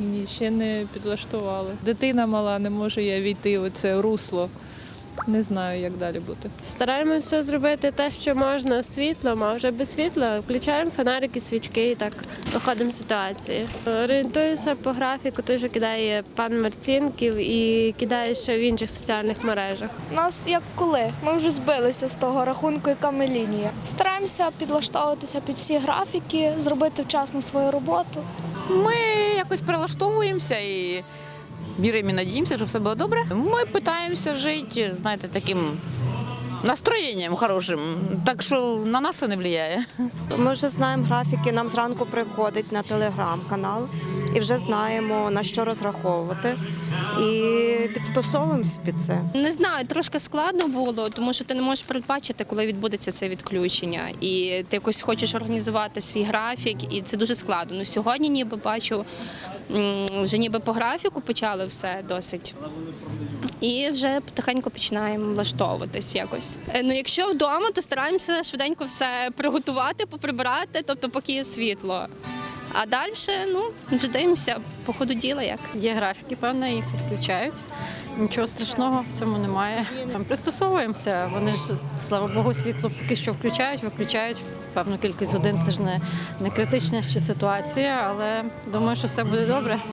Ні, ще не підлаштували. Дитина мала, не може я війти у це русло. Не знаю, як далі бути. Стараємося зробити те, що можна з світлом, а вже без світла включаємо фонарики, свічки і так доходимо ситуації. Орієнтуюся по графіку, той, що кидає пан Марцінків і кидає ще в інших соціальних мережах. Нас як коли? Ми вже збилися з того рахунку, яка ми лінія. Стараємося підлаштовуватися під всі графіки, зробити вчасно свою роботу. Ми якось прилаштовуємося і віримо і надіємося, що все буде добре. Ми намагаємося жити, знаєте, таким настроєнням хорошим, так що на нас це не впливає. Ми вже знаємо графіки, нам зранку приходить на телеграм-канал і вже знаємо на що розраховувати. І підстосовуємося під це. Не знаю, трошки складно було, тому що ти не можеш передбачити, коли відбудеться це відключення. І ти якось хочеш організувати свій графік, і це дуже складно. Ну сьогодні ніби бачу, вже ніби по графіку почали все досить. І вже потихеньку починаємо влаштовуватись якось. Е, Ну, якщо вдома, то стараємося швиденько все приготувати, поприбирати, тобто поки є світло. А далі, ну, дивимося по ходу діла як. Є графіки, певно, їх відключають. Нічого страшного в цьому немає. Там пристосовуємося. Вони ж, слава Богу, світло поки що включають, виключають певну кількість годин. Це ж не, не критична ще ситуація, але думаю, що все буде добре.